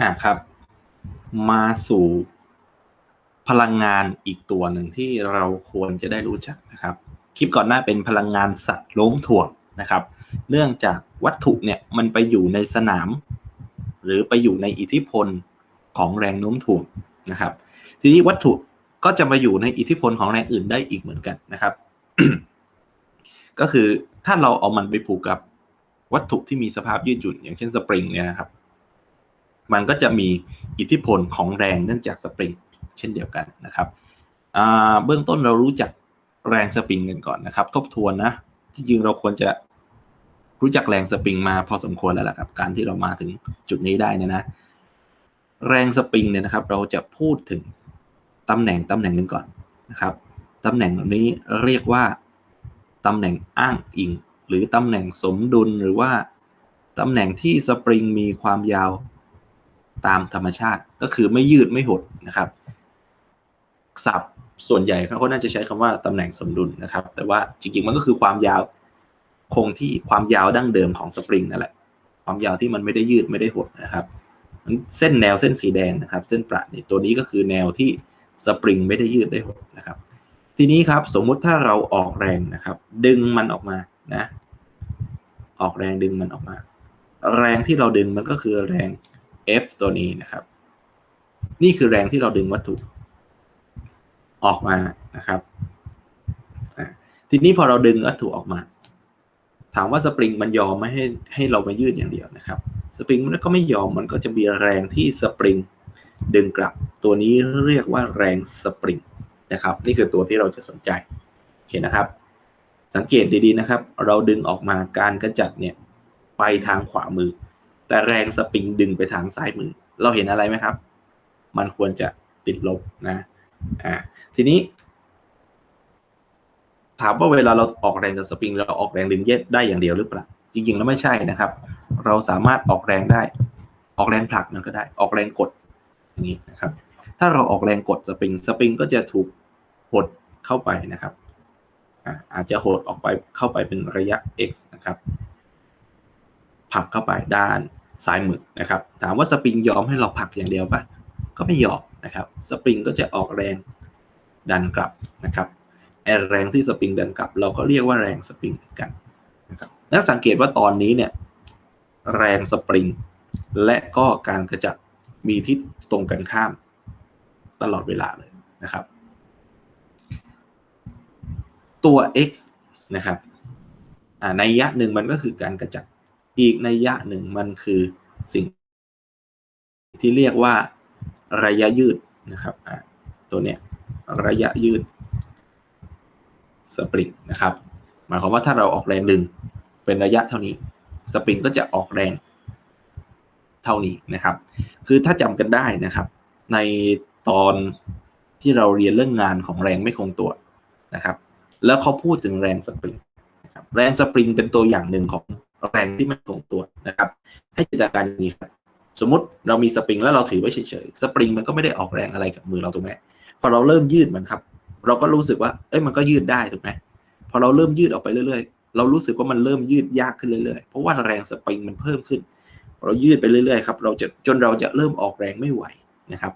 อะครับ มาสู่พลังงานอีกตัวหนึ่งที่เราควรจะได้รู้จักนะครับ คลิปก่อนหน้าเป็นพลังงานสัตว์ล้มถ่วงนะครับ เนื่องจากวัตถุเนี่ยมันไปอยู่ในสนาม หรือไปอยู่ในอิทธิพลของแรงโน้มถ่วงนะครับ ทีนี้วัตถุก็จะมาอยู่ในอิทธิพลของแรงอื่นได้อีกเหมือนกันนะครับ ก็คือถ้าเราเอามันไปผูกกับวัตถุที่มีสภาพยืดหยุ่นอย่างเช่นสปริงเนี่ยนะครับ มันก็จะมีอิทธิพลของแรงเนื่องจากสปริงเช่นเดียวกันนะครับเบื้องต้นเรารู้จักแรงสปริงกันก่อนนะครับ ทบทวนนะที่จริงเราควรจะรู้จักแรงสปริงมาพอสมควรแล้วล่ะครับ การที่เรามาถึงจุดนี้ได้นะนะ แรงสปริงเนี่ยนะครับ เราจะพูดถึงตำแหน่งตำแหน่งหนึ่งก่อนนะครับตำแหน่งนี้เรียกว่าตำแหน่งอ้างอิง หรือตำแหน่งสมดุลหรือว่าตำแหน่งที่สปริงมีความยาว ตามธรรมชาติก็คือไม่ยืดไม่หดนะครับศัพท์ส่วนใหญ่เขาก็น่าจะใช้คำว่าตำแหน่งสมดุลนะครับ แต่ว่าจริงๆมันก็คือความยาวคงที่ความยาวดั้งเดิมของสปริงนั่นแหละ ความยาวที่มันไม่ได้ยืดไม่ได้หดนะครับเส้นแนวเส้นสีแดงนะครับ เส้นประนี่ตัวนี้ก็คือแนวที่สปริงไม่ได้ยืดได้หดนะครับ ทีนี้ครับสมมุติถ้าเราออกแรงนะครับ ดึงมันออกมานะ ออกแรงดึงมันออกมา แรงที่เราดึงมันก็คือแรง F ตัวนี้นะครับ นี่คือแรงที่เราดึงวัตถุ ออกมานะครับ ทีนี้พอเราดึงวัตถุออกมา ถามว่าสปริงมันยอมไม่ให้ให้เรามายืดอย่างเดียวนะครับ สปริงมันก็ไม่ยอมมันก็จะมีแรงที่สปริงดึงกลับ ตัวนี้เรียกว่าแรงสปริงนะครับ นี่คือตัวที่เราจะสนใจโอเคนะครับ สังเกตดีๆนะครับ เราดึงออกมาการกระจัดเนี่ยไปทางขวามือ แต่แรงสปริงดึงไปทางซ้ายมือ เราเห็นอะไรไหมครับ มันควรจะติดลบนะอ่าทีนี้ ถามว่าเวลาเราออกแรงจากสปริง เราออกแรงดึงเย็ดได้อย่างเดียวหรือเปล่าจริงๆแล้วไม่ใช่นะครับ เราสามารถออกแรงได้ ออกแรงผลักมันก็ได้ ออกแรงกดอย่างนี้นะครับ ถ้าเราออกแรงกดสปริงสปริงก็จะถูกหดเข้าไปนะครับอาจจะหดออกไปเข้าไปเป็นระยะ x นะครับผลักเข้าไปด้าน ซ้ายมือนะครับ ถามว่าสปริงยอมให้เราผลักอย่างเดียวปะก็ไม่ยอมนะครับสปริงก็จะออกแรงดันกลับนะครับแรงที่สปริงดันกลับ เราก็เรียกว่าแรงสปริงกันนะครับแล้วสังเกตว่าตอนนี้เนี่ยแรงสปริง และก็การกระจัดมีทิศตรงกันข้ามตลอดเวลาเลยนะครับ ตัว x นะครับในยะหนึ่งมันก็คือการกระจัด อีกในยะหนึ่งมันคือสิ่งที่เรียกว่าระยะยืดนะครับตัวเนี้ยระยะยืดสปริงนะครับ หมายความว่าถ้าเราออกแรงหนึ่งเป็นระยะเท่านี้สปริงก็จะออกแรงเท่านี้นะครับ คือถ้าจำกันได้นะครับ ในตอนที่เราเรียนเรื่องงานของแรงไม่คงตัวนะครับ แล้วเขาพูดถึงแรงสปริงแรงสปริงเป็นตัวอย่างหนึ่งของ แรงที่ไม่คงตัวนะครับ ให้จินตนาการอย่างนี้ครับสมมติเรามีสปริงแล้วเราถือไว้เฉยๆสปริงมันก็ไม่ได้ออกแรงอะไรกับมือเราถูกไหมพอเราเริ่มยืดมันครับ เราก็รู้สึกว่า เอ้ยมันก็ยืดได้ถูกไหมพอเราเริ่มยืดออกไปเรื่อยๆ เรารู้สึกว่ามันเริ่มยืดยากขึ้นเรื่อยๆ เพราะว่าแรงสปริงมันเพิ่มขึ้น เรายืดไปเรื่อยๆครับเราจะจนเราจะเริ่มออกแรงไม่ไหวนะครับ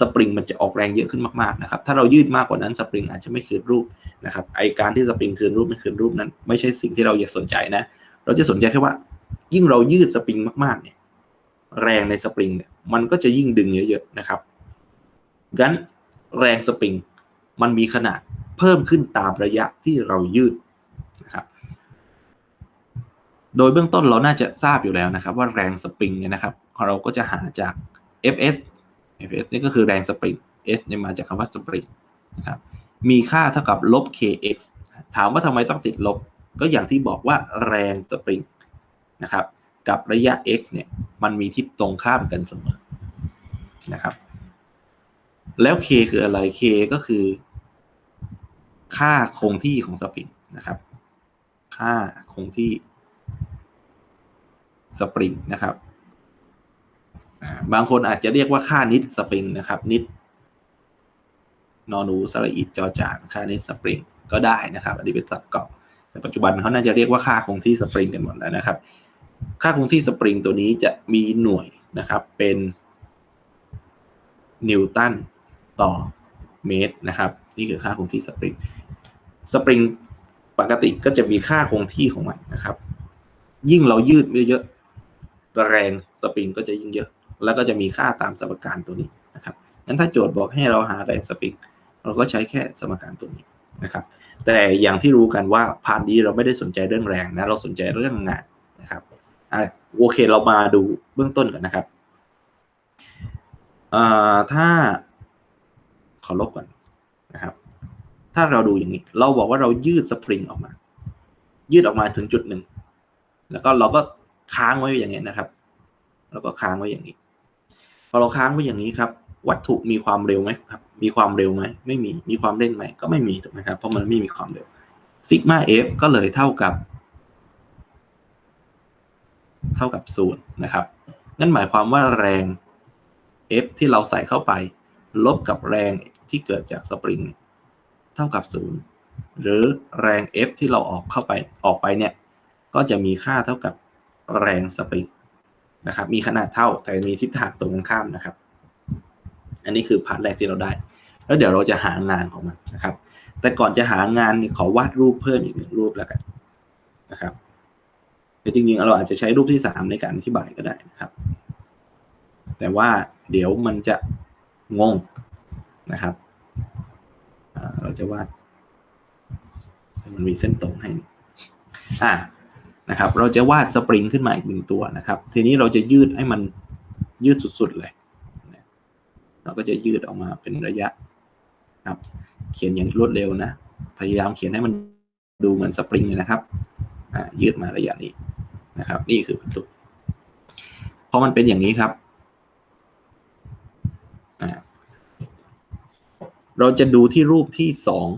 สปริงมันจะออกแรงเยอะขึ้นมากๆนะครับ ถ้าเรายืดมากกว่านั้นสปริงอาจจะไม่คืนรูปนะครับไอการที่สปริงคืนรูปไม่คืนรูปนั้น ไม่ใช่สิ่งที่เราอยากสนใจนะ เราจะสนใจแค่ว่า ยิ่งเรายืดสปริงมากๆ เนี่ย แรงในสปริงเนี่ยมันก็จะยิ่งดึงเยอะๆนะครับงั้นแรงสปริงมันมีขนาดเพิ่มขึ้นตามระยะที่เรายืดนะครับโดยเบื้องต้นเราน่าจะทราบอยู่แล้วนะครับ ว่าแรงสปริงเนี่ยนะครับเราก็จะหาจาก Fs Fs นี่ก็คือแรงสปริง S เนี่ยมาจากคำว่าสปริงนะครับมีค่าเท่ากับลบ kx ถามว่าทำไมต้องติดลบ ก็อย่างที่บอกว่าแรงสปริงนะครับกับระยะ x เนี่ยมันมีทิศตรงข้ามกันเสมอนะครับแล้ว k คืออะไร k ก็คือ ค่าคงที่ของสปริงนะครับ ค่าคงที่สปริงนะครับบางคนอาจจะเรียกว่าค่านิดสปริงนะครับ นิดนอนูสระอิดจอจานค่านิดสปริงก็ได้นะครับ อันนี้เป็นศัพท์เก่า แต่ปัจจุบันเขาน่าจะเรียกว่าค่าคงที่สปริงกันหมดแล้วนะครับ ค่าคงที่สปริงตัวนี้จะมีหน่วยนะครับ เป็นนิวตันต่อเมตรนะครับ นี่คือค่าคงที่สปริงสปริงปกติก็จะมีค่าคงที่ของมันนะครับ ยิ่งเรายืดเยอะๆแรงสปริงก็จะยิ่งเยอะ แล้วก็จะมีค่าตามสมการตัวนี้นะครับงั้นถ้าโจทย์บอกให้เราหาแรงสปริงเราก็ใช้แค่สมการตัวนี้นะครับ แต่อย่างที่รู้กันว่าพาร์ทนี้เราไม่ได้สนใจเรื่องแรงนะ เราสนใจเรื่องงานนะครับอะโอเคเรามาดูเบื้องต้นกันนะครับอ่าถ้าขอลบก่อนนะครับ ถ้าเราดูอย่างนี้ เราบอกว่าเรายืดสปริงออกมา ยืดออกมาถึงจุดหนึ่ง แล้วก็เราก็ค้างไว้อย่างนี้นะครับ แล้วก็ค้างไว้อย่างนี้ พอเราค้างไว้อย่างนี้ครับ วัตถุมีความเร็วไหมครับ มีความเร็วไหมไม่มีมีความเร่งไหมก็ไม่มีถูกไหมครับเพราะมันไม่มีความเร็วซิกมาเอฟก็เลยเท่ากับ เท่ากับศูนย์นะครับนั่นหมายความว่าแรง F ที่เราใส่เข้าไป ลบกับแรงที่เกิดจากสปริงเท่ากับศูนย์หรือแรง F ที่เราออกเข้าไปออกไปเนี่ย ก็จะมีค่าเท่ากับแรงสปริงนะครับ มีขนาดเท่าแต่มีทิศทางตรงกันข้ามนะครับ อันนี้คือพาร์ทแรกที่เราได้ แล้วเดี๋ยวเราจะหางานของมันนะครับ แต่ก่อนจะหางานขอวาดรูปเพิ่มอีกหนึ่งรูปแล้วกันนะครับแต่จริงๆเราอาจจะใช้รูปที่สามในการอธิบายก็ได้นะครับ แต่ว่าเดี๋ยวมันจะงงนะครับเราจะวาดมันมีเส้นตรงให้อ่านะครับ เราจะวาดสปริงขึ้นมาอีกหนึ่งตัวนะครับ ทีนี้เราจะยืดให้มันยืดสุดๆเลย เราก็จะยืดออกมาเป็นระยะครับ เขียนอย่างรวดเร็วนะ พยายามเขียนให้มันดูเหมือนสปริงเลยนะครับยืดมาระยะนี้นะครับ นี่คือวัตถุพอมันเป็นอย่างนี้ครับ เราจะดูที่รูปที่สอง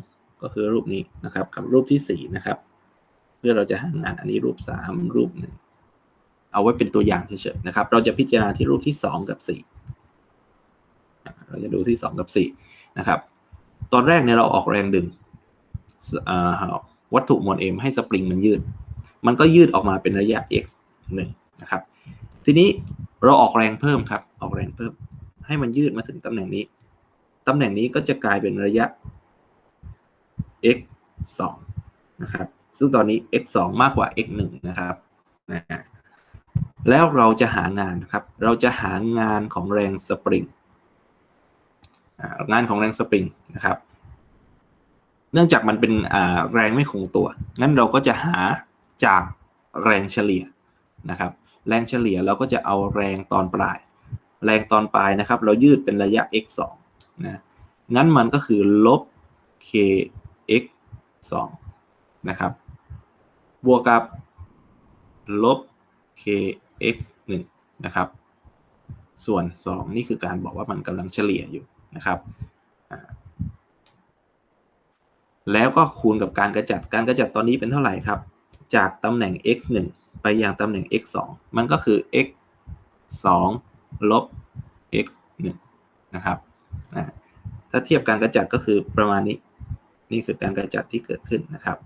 ก็คือรูปนี้นะครับ กับรูปที่สี่นะครับ เพื่อเราจะหางานอันนี้รูปสามรูปหนึ่งเอาไว้เป็นตัวอย่างเฉยๆนะครับ เราจะพิจารณาที่รูปที่สองกับสี่ เราจะดูที่สองกับสี่นะครับ ตอนแรกเนี่ยเราออกแรงดึงวัตถุมวล m ให้สปริงมันยืด มันก็ยืดออกมาเป็นระยะ x หนึ่งนะครับ ทีนี้เราออกแรงเพิ่มครับ ออกแรงเพิ่ม ให้มันยืดมาถึงตำแหน่งนี้ ตำแหน่งนี้ก็จะกลายเป็นระยะ x 2นะครับ ซึ่งตอนนี้ x 2มากกว่า x 1นะครับนะแล้วเราจะหางานครับ เราจะหางานของแรงสปริง งานของแรงสปริงนะครับ เนื่องจากมันเป็นแรงไม่คงตัว งั้นเราก็จะหาจากแรงเฉลี่ยนะครับ แรงเฉลี่ยเราก็จะเอาแรงตอนปลาย แรงตอนปลายนะครับ เรายืดเป็นระยะ x 2นะ งั้นมันก็คือลบ kx 2นะครับ บวกกับลบ kx 1นะครับ ส่วน 2 นี่คือการบอกว่ามันกำลังเฉลี่ยอยู่ นะครับแล้วก็คูณกับการกระจัดการกระจัดตอนนี้เป็นเท่าไหร่ครับ จากตำแหน่ง x 1ไปยังตำแหน่ง x 2มันก็คือ x 2ลบ x 1นะครับถ้าเทียบการกระจัดก็คือประมาณนี้นี่คือการกระจัดที่เกิดขึ้นนะครับ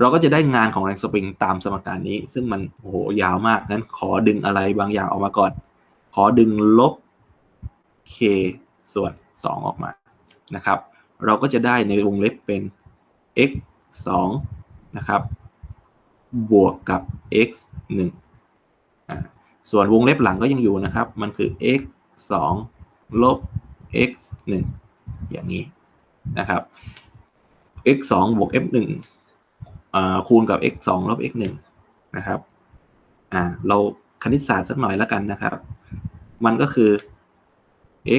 เราก็จะได้งานของแรงสปริงตามสมการนี้ ซึ่งมันโอ้โหยาวมากงั้นขอดึงอะไรบางอย่างออกมาก่อน ขอดึงลบ k ส่วน 2 ออกมานะครับ เราก็จะได้ในวงเล็บเป็น x 2นะครับบวกกับ x 1ส่วนวงเล็บหลังก็ยังอยู่นะครับ มันคือ x 2ลบ x 1อย่างนี้นะครับ x 2บวก f 1คูณกับ x 2ลบ x 1นะครับ อ่า เราคณิตศาสตร์สักหน่อยแล้วกันนะครับ มันก็คือ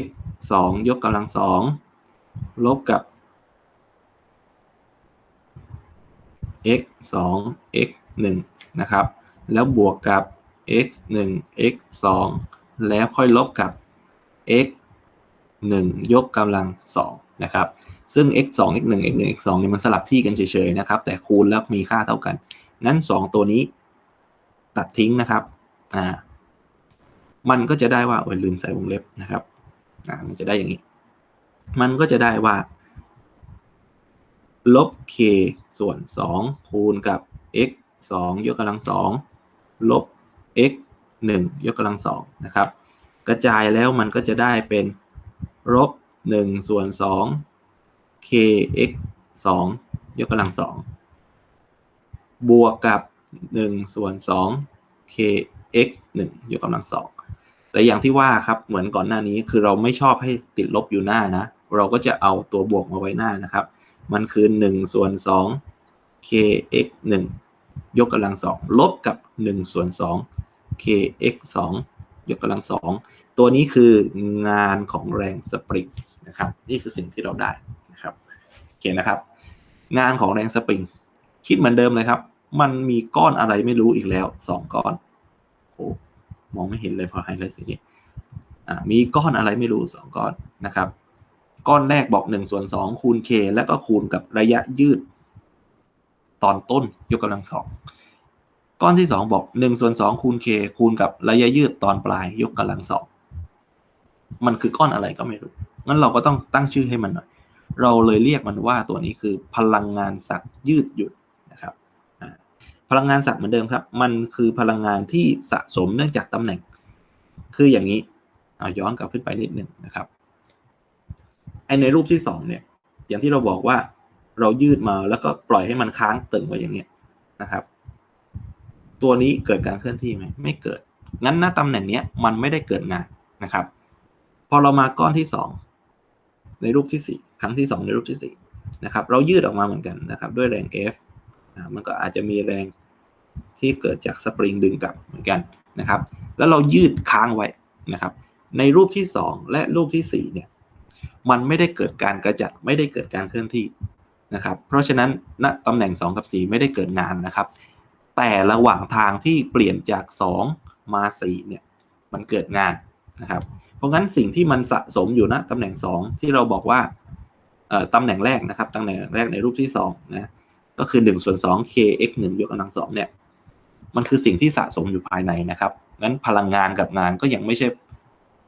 x 2 ยกกำลังสองลบกับ x 2 x 1นะครับ แล้วบวกกับ x 1 x 2แล้วค่อยลบกับ x 1 ยกกำลัง2นะครับ ซึ่ง x 2 x 1 x 1 x 2เนี่ยมันสลับที่กันเฉยๆนะครับ แต่คูณแล้วมีค่าเท่ากัน งั้น 2 ตัวนี้ตัดทิ้งนะครับ อ่า มันก็จะได้ว่าโอ้ยลืมใส่วงเล็บนะครับ อ่ามันจะได้อย่างนี้ มันก็จะได้ว่า ลบ k ส่วน 2 คูณกับ x 2 ยกกำลัง2ลบ x 1 ยกกำลัง2นะครับ กระจายแล้วมันก็จะได้เป็นลบ 1 ส่วน 2 kx 2 ยกกำลังสองบวกกับ 1 ส่วน 2 kx 1 ยกกำลังสอง แต่อย่างที่ว่าครับเหมือนก่อนหน้านี้คือเราไม่ชอบให้ติดลบอยู่หน้านะ เราก็จะเอาตัวบวกมาไว้หน้านะครับ มันคือ 1 ส่วน 2 kx 1 ยกกำลังสองลบกับ 1 ส่วน 2 kx 2 ยกกำลังสองตัวนี้คืองานของแรงสปริงนะครับ นี่คือสิ่งที่เราได้นะครับโอเคนะครับ งานของแรงสปริงคิดเหมือนเดิมเลยครับ มันมีก้อนอะไรไม่รู้อีกแล้วสองก้อน มองไม่เห็นเลยพอไฮไลท์สีนี้มีก้อนอะไรไม่รู้สองก้อนนะครับ ก้อนแรกบอก1ส่วน2คูณ k แล้วก็คูณกับระยะยืด ตอนต้นยกกำลังสองก้อนที่ 2 บอก1ส่วน2คูณ k คูณกับระยะยืดตอนปลายยกกำลังสองมันคือก้อนอะไรก็ไม่รู้งั้นเราก็ต้องตั้งชื่อให้มันหน่อย เราเลยเรียกมันว่าตัวนี้คือพลังงานสักยืดหยุ่น พลังงานสักเหมือนเดิมครับ มันคือพลังงานที่สะสมเนื่องจากตำแหน่ง คืออย่างนี้ เอาย้อนกลับขึ้นไปนิดหนึ่งนะครับไอในรูปที่สองเนี่ย อย่างที่เราบอกว่าเรายืดมาแล้วก็ปล่อยให้มันค้างตึงไว้อย่างเงี้ยนะครับ ตัวนี้เกิดการเคลื่อนที่ไหมไม่เกิด งั้นหน้าตำแหน่งเนี้ยมันไม่ได้เกิดงานนะครับ พอเรามาก้อนที่2ในรูปที่4ครั้งที่2ในรูปที่4นะครับ เรายืดออกมาเหมือนกันนะครับ ด้วยแรง F มันก็อาจจะมีแรง ที่เกิดจากสปริงดึงกลับเหมือนกันนะครับ แล้วเรายืดค้างไว้นะครับ ในรูปที่ 2 และรูปที่4เนี่ยมันไม่ได้เกิดการกระจัดไม่ได้เกิดการเคลื่อนที่นะครับ เพราะฉะนั้นณตำแหน่ง 2 กับ 4 ไม่ได้เกิดงานนะครับ แต่ระหว่างทางที่เปลี่ยนจาก 2 มา 4 เนี่ยมันเกิดงานนะครับ เพราะงั้นสิ่งที่มันสะสมอยู่นะตำแหน่ง 2 ที่เราบอกว่าตำแหน่งแรกนะครับตำแหน่งแรกในรูปที่2นะก็คือ1ส่วน2 k x 1ยกกำลังสองเนี่ย มันคือสิ่งที่สะสมอยู่ภายในนะครับงั้นพลังงานกับงานก็ยังไม่ใช่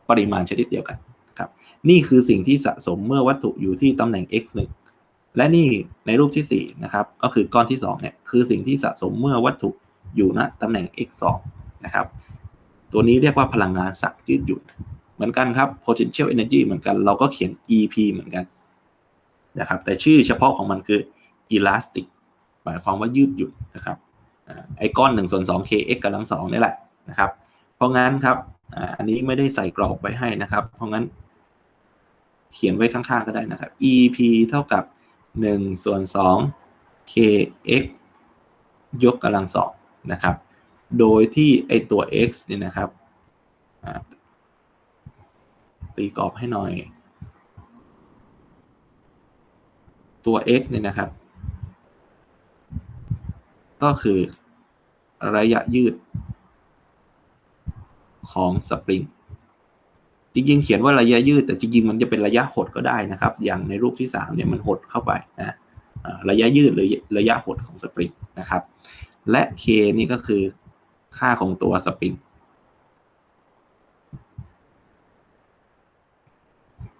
ปริมาณชนิดเดียวกันครับ นี่คือสิ่งที่สะสมเมื่อวัตถุอยู่ที่ตำแหน่ง x 1และนี่ในรูปที่4นะครับ ก็คือก้อนที่2เนี่ยคือสิ่งที่สะสมเมื่อวัตถุอยู่ณตำแหน่ง x 2นะครับ ตัวนี้เรียกว่าพลังงานสักยืดหยุ่นเหมือนกันครับ potential energy เหมือนกันเราก็เขียน EP เหมือนกันนะครับ แต่ชื่อเฉพาะของมันคือ elastic หมายความว่ายืดหยุ่นนะครับ ไอก้อน1ส่วน2 kx กำลังสองนี่แหละนะครับ เพราะงั้นครับอันนี้ไม่ได้ใส่กรอบไว้ให้นะครับ เพราะงั้น เขียนไว้ข้างๆก็ได้นะครับ EP เท่ากับ1ส่วน2 kx ยกกำลังสองนะครับ โดยที่ไอตัว x เนี่ยนะครับตีกรอบให้หน่อย ตัว x เนี่ยนะครับ ก็คือระยะยืดของสปริง จริงๆ เขียนว่าระยะยืด แต่จริงๆ มันจะเป็นระยะหดก็ได้นะครับ อย่างในรูปที่3เนี่ยมันหดเข้าไปนะระยะยืดหรือระยะหดของสปริงนะครับ และ k นี่ก็คือค่าของตัวสปริง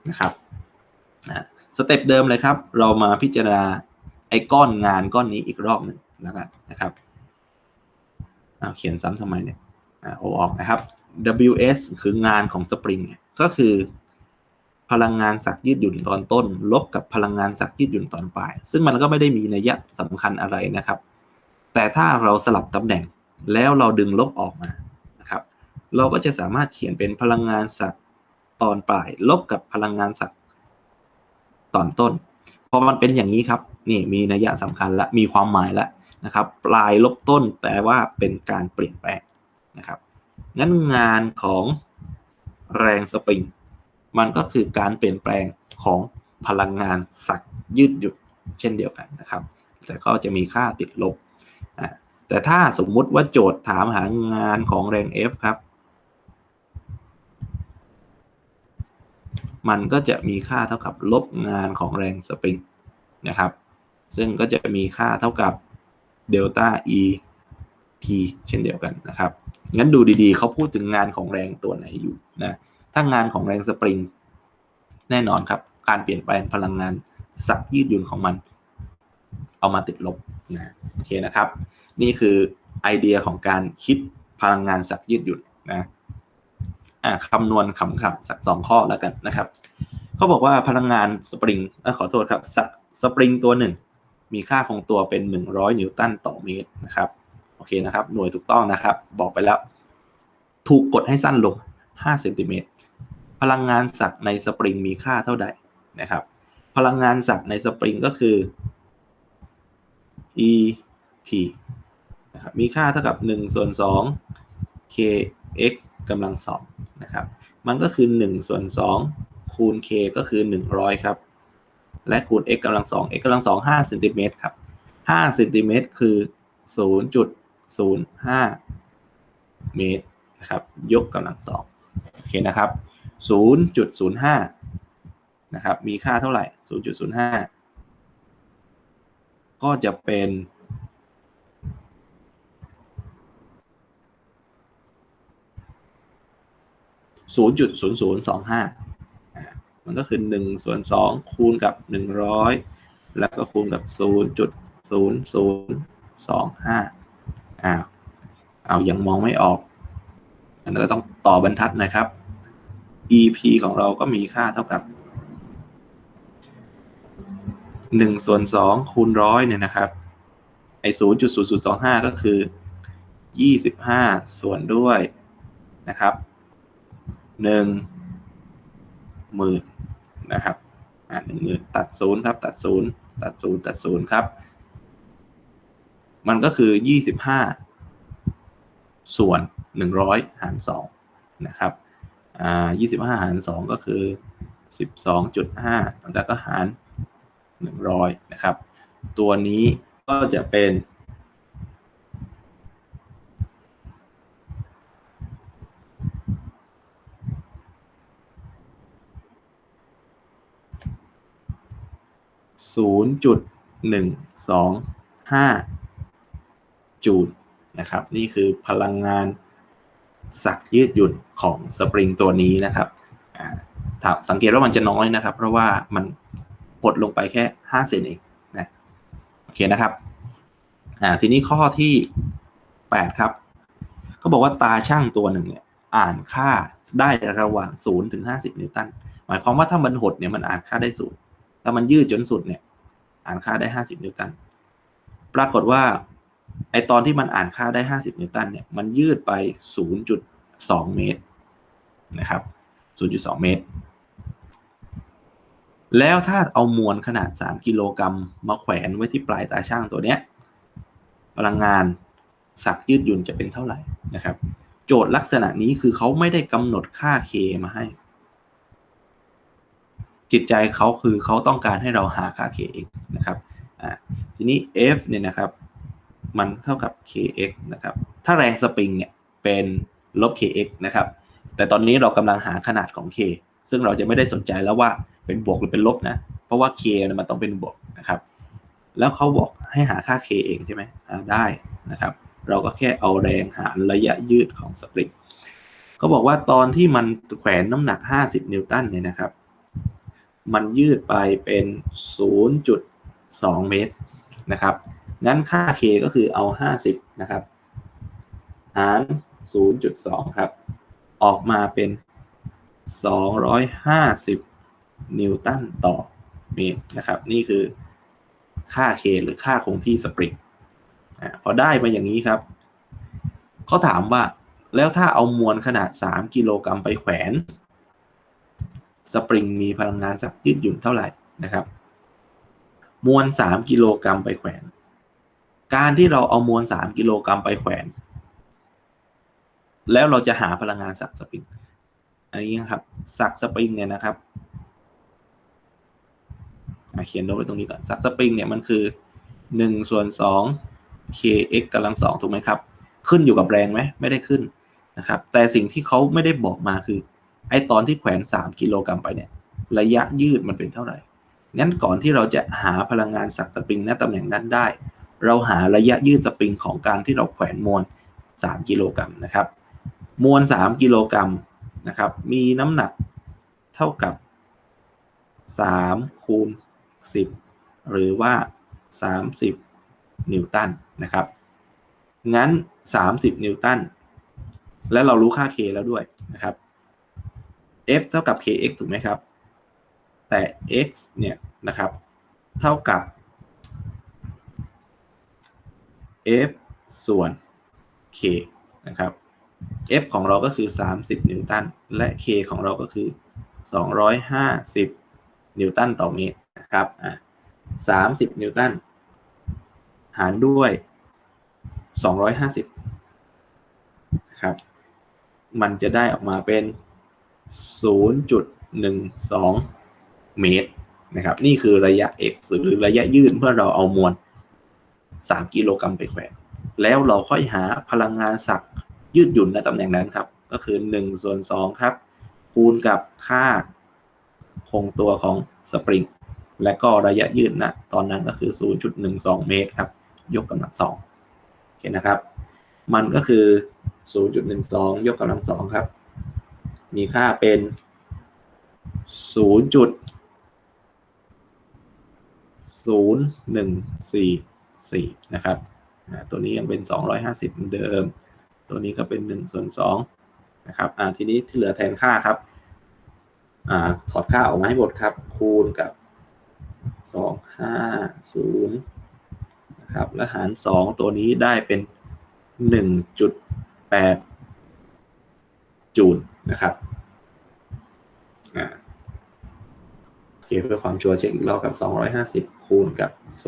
นะครับสเต็ปเดิมเลยครับ เรามาพิจารณาไอ้ก้อนงานก้อนนี้อีกรอบหนึ่ง แล้วกันนะครับเอาเขียนซ้ำทำไมเนี่ยเอออกนะครับ WS คืองานของสปริงก็คือ พลังงานสักยืดหยุ่นตอนต้น ลบกับพลังงานสักยืดหยุ่นตอนปลาย ซึ่งมันก็ไม่ได้มีนัยยะสำคัญอะไรนะครับ แต่ถ้าเราสลับตำแหน่งแล้วเราดึงลบออกมานะครับ เราก็จะสามารถเขียนเป็นพลังงานสักตอนปลาย ลบกับพลังงานสัตว์ตอนต้นพอมันเป็นอย่างนี้ครับนี่มีนัยยะสำคัญและมีความหมายแล้ว นะครับปลายลบต้นแปลว่าเป็นการเปลี่ยนแปลงนะครับงั้นงานของแรงสปริง มันก็คือการเปลี่ยนแปลงของพลังงานสักยืดหยุดเช่นเดียวกันนะครับ แต่ก็จะมีค่าติดลบ แต่ถ้าสมมุติว่าโจทย์ถามหางานของแรง F ครับ มันก็จะมีค่าเท่ากับลบงานของแรงสปริงนะครับ ซึ่งก็จะมีค่าเท่ากับ เดลต้า E T เช่นเดียวกันนะครับ งั้นดูดีๆ เขาพูดถึงงานของแรงตัวไหนอยู่นะ ถ้างานของแรงสปริง แน่นอนครับ การเปลี่ยนแปลงพลังงานสักยืดหยุ่นของมัน เอามาติดลบนะโอเคนะครับ นี่คือไอเดียของการคิดพลังงานสักยืดหยุ่นนะอ่าคำนวณคำขับสักสองข้อแล้วกันนะครับ เขาบอกว่าพลังงานสปริงอขอโทษครับสักสปริงตัวหนึ่ง มีค่าคงตัวเป็น 100 นิวตันต่อเมตรนะครับโอเคนะครับ หน่วยถูกต้องนะครับ บอกไปแล้ว ถูกกดให้สั้นลง5เซนติเมตรพลังงานสักในสปริงมีค่าเท่าใดนะครับ พลังงานสักในสปริงก็คือ EP นะครับมีค่าเท่ากับ1ส่วน2 kx กำลังสองนะครับ มันก็คือ1ส่วน2คูณ k ก็คือ 100 ครับ และคูณ x กำลังสอง x กำลังสอง5เซนติเมตรครับ5เซนติเมตรคือ0.05เมตรนะครับ ยกกำลังสองโอเคนะครับ0.05นะครับ มีค่าเท่าไหร่0.05ก็จะเป็นศูนย์จุดศูนย์ศูนย์สองห้า มันก็คือหนึ่งส่วนสองคูณกับหนึ่งร้อยแล้วก็คูณกับศูนย์จุดศูนย์ศูนย์สองห้าอ้าวเอายังมองไม่ออกอันนั้นก็ต้องต่อบรรทัดนะครับ EP ของเราก็มีค่าเท่ากับหนึ่งส่วนสองคูณร้อยเนี่ยนะครับ ไอ้ศูนย์จุดศูนย์ศูนย์สองห้าก็คือยี่สิบห้าส่วนด้วยนะครับหนึ่งหมื่น นะครับอ่าหนึ่งหมื่นตัดศูนย์ครับ ตัดศูนย์ตัดศูนย์ตัดศูนย์ครับ มันก็คือยี่สิบห้าส่วนหนึ่งร้อยหารสองนะครับอ่ายี่สิบห้าหารสองก็คือสิบสองจุดห้าแล้วก็หารหนึ่งร้อยนะครับ ตัวนี้ก็จะเป็น ศูนย์จุดหนึ่งสองห้าจูลนะครับ นี่คือพลังงานสักยืดหยุ่นของสปริงตัวนี้นะครับสังเกตว่ามันจะน้อยนะครับ เพราะว่ามันปดลงไปแค่ห้าเซนเองนะโอเคนะครับอ่าทีนี้ข้อที่แปดครับก็บอกว่าตาช่างตัวหนึ่งเนี่ยอ่านค่าได้ระหว่างศูนย์ถึงห้าสิบนิวตัน หมายความว่าถ้ามันหดเนี่ยมันอ่านค่าได้ศูนย์ ถ้ามันยืดจนสุดเนี่ย อ่านค่าได้ห้าสิบนิวตัน ปรากฏว่าไอตอนที่มันอ่านค่าได้ห้าสิบนิวตันเนี่ยมันยืดไปศูนย์จุดสองเมตรนะครับศูนย์จุดสองเมตร แล้วถ้าเอามวลขนาดสามกิโลกรัมมาแขวนไว้ที่ปลายตาช่างตัวเนี้ยพลังงานสักยืดหยุ่นจะเป็นเท่าไหร่นะครับ โจทย์ลักษณะนี้คือเขาไม่ได้กำหนดค่า k มาให้ จิตใจเขาคือเขาต้องการให้เราหาค่า kx นะครับทีนี้ f เนี่ยนะครับ มันเท่ากับ kx นะครับ ถ้าแรงสปริงเนี่ยเป็นลบ kx นะครับ แต่ตอนนี้เรากำลังหาขนาดของ k ซึ่งเราจะไม่ได้สนใจแล้วว่าเป็นบวกหรือเป็นลบนะ เพราะว่า k มันต้องเป็นบวกนะครับ แล้วเขาบอกให้หาค่า k เองใช่ไหมได้นะครับ เราก็แค่เอาแรงหารระยะยืดของสปริงเขาบอกว่าตอนที่มันแขวนน้ำหนัก 50 นิวตันเนี่ยนะครับ มันยืดไปเป็น 0.2 เมตรนะครับงั้นค่า k ก็คือเอา 50 นะครับ หาร 0.2 ครับ ออกมาเป็น 250 นิวตันต่อเมตรนะครับ นี่คือค่า k หรือค่าคงที่สปริงพอได้มาอย่างนี้ครับ เขาถามว่าแล้วถ้าเอามวลขนาด 3 กิโลกรัมไปแขวน สปริงมีพลังงานสักยืดหยุ่นเท่าไหร่นะครับมวล3กิโลกรัมไปแขวน การที่เราเอามวล3กิโลกรัมไปแขวน แล้วเราจะหาพลังงานสักสปริง อันนี้ครับสักสปริงเนี่ยนะครับเขียนโน้ตไว้ตรงนี้ก่อนสักสปริงเนี่ยมันคือ1ส่วน2 kx กำลังสองถูกไหมครับ ขึ้นอยู่กับแรงไหมไม่ได้ขึ้นนะครับ แต่สิ่งที่เขาไม่ได้บอกมาคือ ไอตอนที่แขวน3กิโลกรัมไปเนี่ย ระยะยืดมันเป็นเท่าไหร่งั้นก่อนที่เราจะหาพลังงานสักสปริงณตำแหน่งนั้นได้ เราหาระยะยืดสปริงของการที่เราแขวนมวล 3 กิโลกรัมนะครับ มวล 3 กิโลกรัมนะครับ มีน้ำหนักเท่ากับ 3 คูณ 10 หรือว่า 30 นิวตันนะครับ งั้น 30 นิวตัน และเรารู้ค่า K แล้วด้วยนะครับ f เท่ากับ kx ถูกไหมครับ แต่ x เนี่ยนะครับ เท่ากับ f ส่วน k นะครับ f ของเราก็คือ 30 นิวตัน และ k ของเราก็คือ 250 นิวตันต่อเมตรนะครับอะ30 นิวตัน หารด้วย 250 นะครับ มันจะได้ออกมาเป็น 0.12 เมตรนะครับ นี่คือระยะ x หรือระยะยืดเมื่อเราเอามวล 3 กิโลกรัมไปแขวนแล้วเราค่อยหาพลังงานสักยืดหยุ่นในตำแหน่งนั้นครับ ก็คือ1ส่วน2ครับ คูณกับค่าคงตัวของสปริง และก็ระยะยืดนะตอนนั้นก็คือ 0.12 เมตรครับ ยกกำลังสองโอเคนะครับ มันก็คือ 0.12 ยกกำลังสองครับ มีค่าเป็น0.0144นะครับ ตัวนี้ยังเป็น250เหมือนเดิม ตัวนี้ก็เป็น1ส่วน2นะครับทีนี้ที่เหลือแทนค่าครับอถอดค่าออกมาให้หมดครับ คูณกับ250นะครับและหาร2ตัวนี้ได้เป็น1.8จูล นะครับอ่าโอเคเพื่อความชัวร์เช็คอีกรอบกับ 250 คูณกับ 0.0144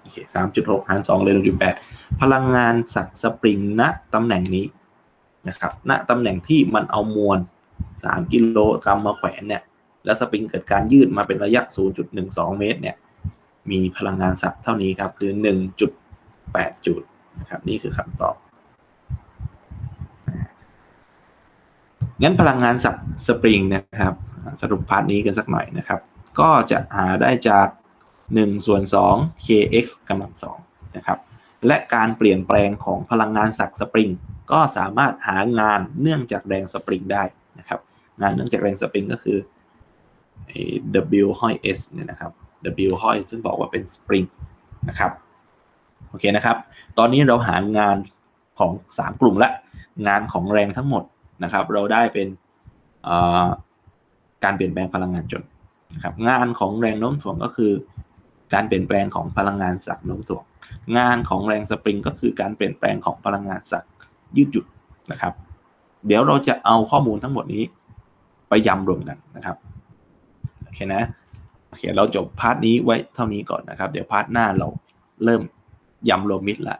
โอเค 3.6 หาร 2 เลย 1.8 พลังงานสักสปริงณตำแหน่งนี้นะครับ ณตำแหน่งที่มันเอามวล 3 กิโลกรัมมาแขวนเนี่ย แล้วสปริงเกิดการยืดมาเป็นระยะ 0.12 เมตรเนี่ย มีพลังงานสักเท่านี้ครับ คือ 1.8 จูลนะครับ นี่คือคำตอบ งั้นพลังงานสักสปริงนะครับ สรุปพาร์ทนี้กันสักหน่อยนะครับ ก็จะหาได้จาก1ส่วน2 kx กำลัง2นะครับ และการเปลี่ยนแปลงของพลังงานสักสปริง ก็สามารถหางานเนื่องจากแรงสปริงได้นะครับ งานเนื่องจากแรงสปริงก็คือ W ห้อย S เนี่ยนะครับ W ห้อยซึ่งบอกว่าเป็นสปริงนะครับ โอเคนะครับ ตอนนี้เราหางานของ 3 กลุ่มละ งานของแรงทั้งหมด นะครับ เราได้เป็นการเปลี่ยนแปลงพลังงานจนนะครับ งานของแรงโน้มถ่วงก็คือ การเปลี่ยนแปลงของพลังงานสักโน้มถ่วง งานของแรงสปริงก็คือการเปลี่ยนแปลงของพลังงานสักยืดหยุ่นนะครับ เดี๋ยวเราจะเอาข้อมูลทั้งหมดนี้ ไปยำรวมกันนะครับโอเคนะโอเคเราจบพาร์ทนี้ไว้เท่านี้ก่อนนะครับ เดี๋ยวพาร์ทหน้าเราเริ่มยำรวมมิดละ